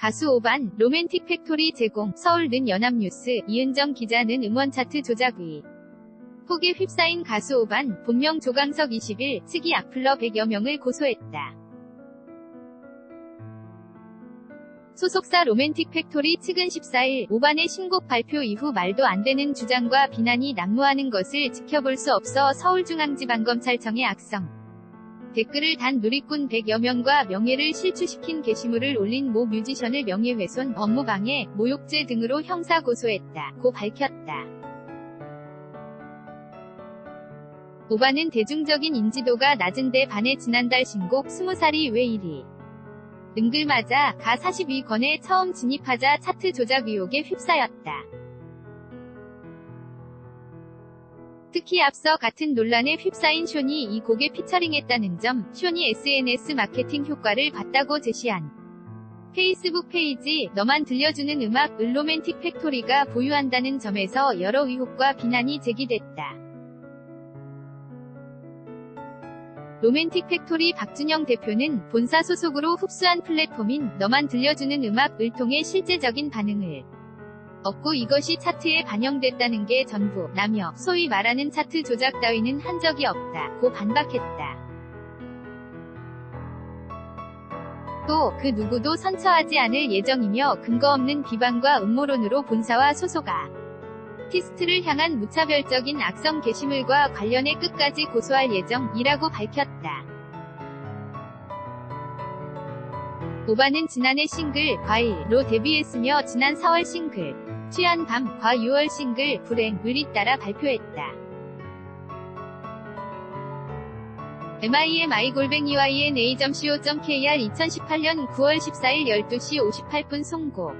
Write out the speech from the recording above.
가수 오반, 로맨틱 팩토리 제공, 서울는 연합뉴스, 이은정 기자는 음원 차트 조작위. 폭에 휩싸인 가수 오반, 본명 조강석 20일, 측이 악플러 100여 명을 고소했다. 소속사 로맨틱 팩토리 측은 14일 오반의 신곡 발표 이후 말도 안 되는 주장과 비난이 난무하는 것을 지켜볼 수 없어 서울중앙지방검찰청에 악성 댓글을 단 누리꾼 100여 명과 명예를 실추시킨 게시물을 올린 모 뮤지션을 명예훼손, 업무방해, 모욕죄 등으로 형사 고소했다. 고 밝혔다. 오반은 대중적인 인지도가 낮은데 반해 지난달 신곡 20살이 왜 이리 능글맞아 가 42권에 처음 진입하자 차트 조작 의혹에 휩싸였다. 특히 앞서 같은 논란에 휩싸인 쇼니 이 곡에 피처링했다는 점, 쇼니 SNS 마케팅 효과를 봤다고 제시한 페이스북 페이지 너만 들려주는 음악 을로맨틱 팩토리가 보유한다는 점에서 여러 의혹과 비난이 제기됐다. 로맨틱 팩토리 박준영 대표는 본사 소속으로 흡수한 플랫폼인 너만 들려주는 음악을 통해 실제적인 반응을 얻고 이것이 차트에 반영됐다는 게 전부 라며 소위 말하는 차트 조작 따위는 한 적이 없다 고 반박했다. 또 그 누구도 선처하지 않을 예정이며 근거 없는 비방과 음모론으로 본사와 소속아 티스트를 향한 무차별적인 악성 게시물과 관련해 끝까지 고소할 예정이라고 밝혔다. 오바는 지난해 싱글 과일로 데뷔했으며 지난 4월 싱글 취한 밤과 6월 싱글 불행을 잇따라 발표했다. mimigol뱅이yna.co.kr 2018년 9월 14일 12시 58분 송고